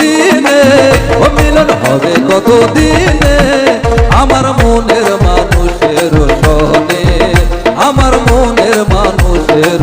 দিনে ও মিলন হবে কত দিনে আমার মনের মানুষের সনে আমার মনের মানুষের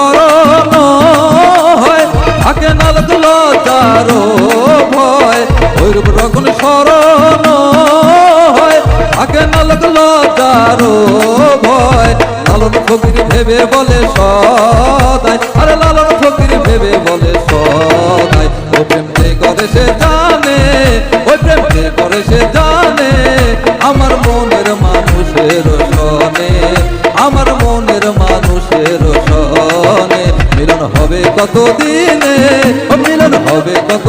স্মরণ হয়, থাকে নালক লজ্জারো ভয়। ওইরূপ যখন স্মরণ হয়, থাকে নালক লজ্জারো ভয়। লালন ফকির ভেবে বলে সদাই, আরে লালন ফকির ভেবে বলে সদাই, ও প্রেম যে করে সে জানে ওই প্রেম যে করে সে জানে, আমার মনের মানুষের সনে আমার সনে মিলন হবে কত